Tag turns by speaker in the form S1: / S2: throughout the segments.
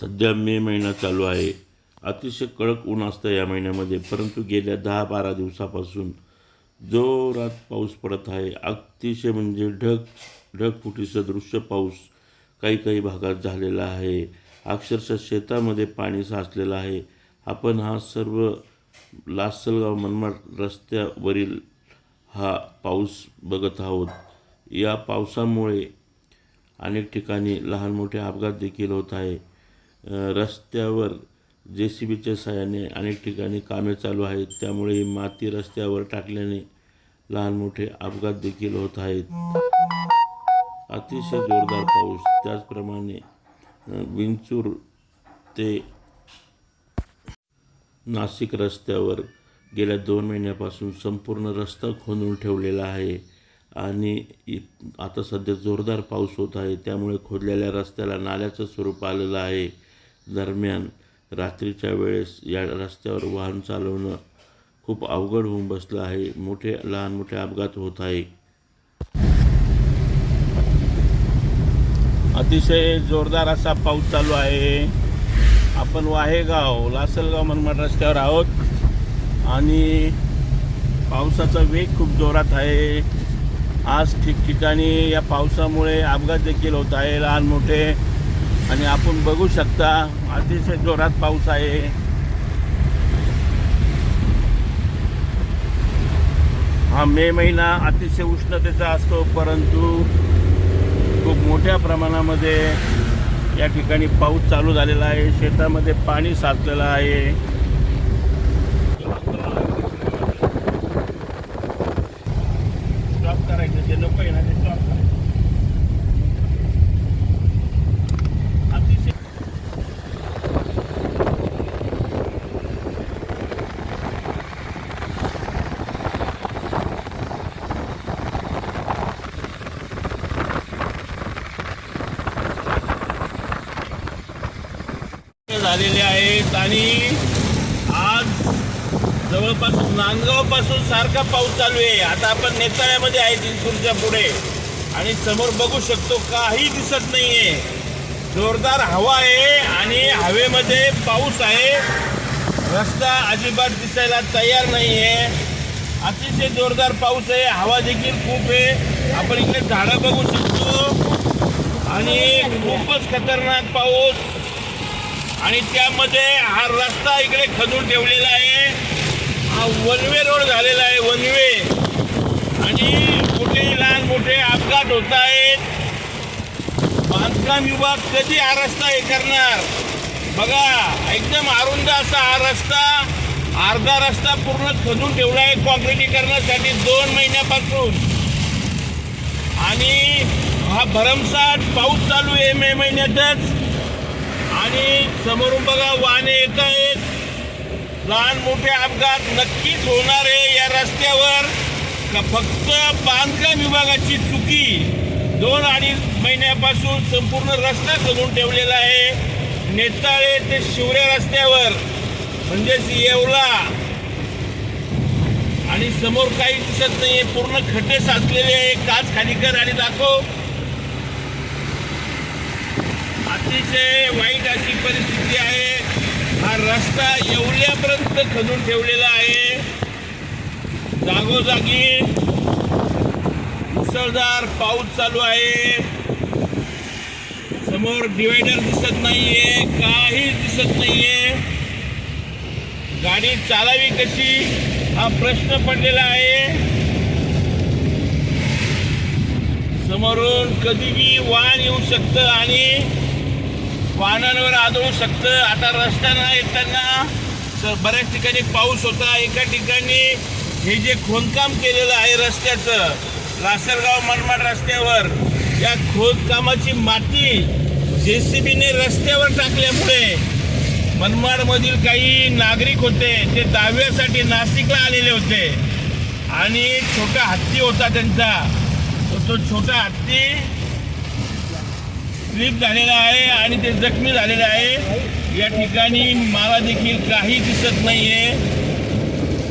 S1: सध्या मे महिना चालू आहे. अतिशय कडक ऊन असतं या महिन्यामध्ये परंतु गेल्या दहा बारा दिवसापासून जोरात पाऊस पडत आहे. अतिशय म्हणजे ढग ढगफुटीचं दृश्य पाऊस काही काही भागात झालेला आहे. अक्षरशः शेतामध्ये पाणी साचलेलं आहे. आपण हा सर्व लासलगाव मनमाड रस्त्यावरील हा पाऊस बघत आहोत. या पावसामुळे अनेक ठिकाणी लहान मोठे अपघात देखील होत आहे. रस्त्यावर जे सी बीच्या साहाय्याने अनेक ठिकाणी कामे चालू आहेत. त्यामुळे ही माती रस्त्यावर टाकल्याने लहान मोठे अपघात देखील होत आहेत. अतिशय जोरदार पाऊस. त्याचप्रमाणे विंचूर ते नाशिक रस्त्यावर गेल्या दोन महिन्यापासून संपूर्ण रस्ता खोदून ठेवलेला आहे आणि इ- आता सध्या जोरदार पाऊस होत आहे. त्यामुळे खोदलेल्या रस्त्याला नाल्याचं स्वरूप आलेलं आहे. दरम्यान रात्रीच्या वेळेस या रस्त्यावर वाहन चालवणं खूप अवघड होऊन बसलं आहे. मोठे लहान मोठे अपघात होत आहे. अतिशय जोरदार असा पाऊस चालू आहे. आपण वाहेगाव लासलगाव मनमाड रस्त्यावर आहोत. आणि पावसाचा वेग खूप जोरात आहे. आज ठिकठिकाणी या पावसामुळे अपघात देखील होत आहे. लहान मोठे आणि आपण बघू शकता अतिशय जोरात पाऊस आहे. हा मे महिना अतिशय उष्णतेचा असतो परंतु खूप मोठ्या प्रमाणामध्ये या ठिकाणी पाऊस चालू झालेला आहे. शेतामध्ये पाणी साचलेलं आहे. स्टॉप करायचं जे नको आहे ना ते स्टॉप करायचं अतिशय झालेले आहेत आणि आज जवळपास नांदगावपासून सारखा पाऊस चालू आहे. आता आपण नेताळ्यामध्ये आहे जिंतूरच्या पुढे. आणि समोर बघू शकतो काही दिसत नाही आहे जोरदार हवा आहे आणि हवेमध्ये पाऊस आहे. रस्ता अजिबात दिसायला तयार नाही आहे अतिशय जोरदार पाऊस आहे. हवा देखील खूप आहे. आपण इकडे झाडं बघू शकतो. आणि खूपच खतरनाक पाऊस. आणि त्यामध्ये हा रस्ता इकडे खदून ठेवलेला आहे. हा वनवे रोड झालेला आहे वनवे आणि मोठे लहान मोठे अपघात होत आहेत. बांधकाम विभाग कधी हा रस्ता हे करणार? बघा एकदम अरुंद असा हा रस्ता. अर्धा रस्ता पूर्ण खदून ठेवला आहे कॉन्क्रिटीकरणासाठी दोन महिन्यापासून. आणि हा भरमसाठ पाऊस चालू आहे मे महिन्यातच. आणि समोरून बघा वाहने येत आहेत. लहान मोठे अपघात नक्कीच होणार आहे या रस्त्यावर. का फक्त बांधकाम विभागाची चुकी? दोन अडीच महिन्यापासून संपूर्ण रस्ता करून ठेवलेला आहे. नेताळे ते शिवरे रस्त्यावर म्हणजेच येवला. आणि समोर काही दिसत नाही पूर्ण खड्डे साचलेले आहे. काच खाली कर आणि दाखव. अतिशय वाईट अशी परिस्थिती आहे. हा रस्ता एवढ्यापर्यंत खणून ठेवलेला आहे. जागोजागी मुसळधार पाऊस चालू आहे. समोर डिवायडर दिसत नाहीये काही दिसत नाहीये. गाडी चालावी कशी? हा प्रश्न पडलेला आहे. समोरून कधीही वाहन येऊ शकतं आणि वाहनांवर आदळू शकतं. आता रस्त्यांना येताना स- बऱ्याच ठिकाणी पाऊस होता. एका ठिकाणी हे जे खोदकाम केलेलं आहे रस्त्याचं लासरगाव मनमाड रस्त्यावर या खोदकामाची माती जे सी बीने रस्त्यावर टाकल्यामुळे मनमाडमधील काही नागरिक होते ते दाव्यासाठी नाशिकला आलेले होते. आणि छोटा हत्ती होता त्यांचा. तो छोटा हत्ती स्लिप झालेला आहे आणि ते जखमी झालेले आहे. या ठिकाणी मला देखील काही दिसत नाहीये.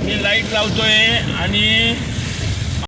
S1: मी लाइट लावतोय आणि